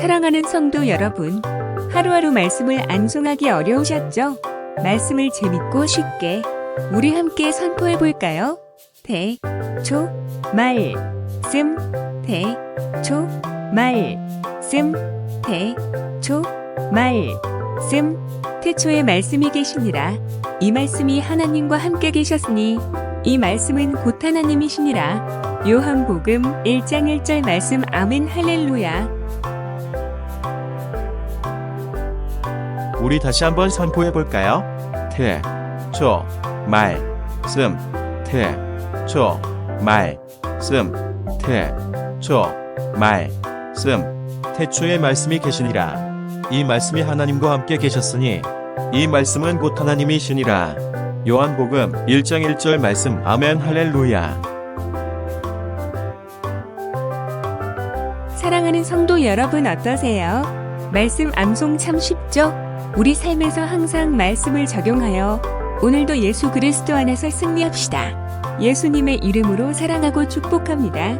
사랑하는 성도 여러분, 하루하루 말씀을 안송하기 어려우셨죠? 말씀을 재밌고 쉽게 우리 함께 선포해 볼까요? 대, 초, 말, 씀, 대, 초, 말, 씀, 대, 초, 말, 씀, 태초에 말씀이 계시니라. 이 말씀이 하나님과 함께 계셨으니 이 말씀은 곧 하나님이시니라. 요한복음 1장 1절 말씀 아멘 할렐루야. 우리 다시 한번 선포해 볼까요? 태, 초, 말, 씀, 태, 초, 말, 씀, 태, 초, 말, 씀, 태초에 말씀이 계시니라. 이 말씀이 하나님과 함께 계셨으니 이 말씀은 곧 하나님이시니라. 요한복음 1장 1절 말씀 아멘 할렐루야. 사랑하는 성도 여러분 어떠세요? 말씀 암송 참 쉽죠? 우리 삶에서 항상 말씀을 적용하여 오늘도 예수 그리스도 안에서 승리합시다. 예수님의 이름으로 사랑하고 축복합니다.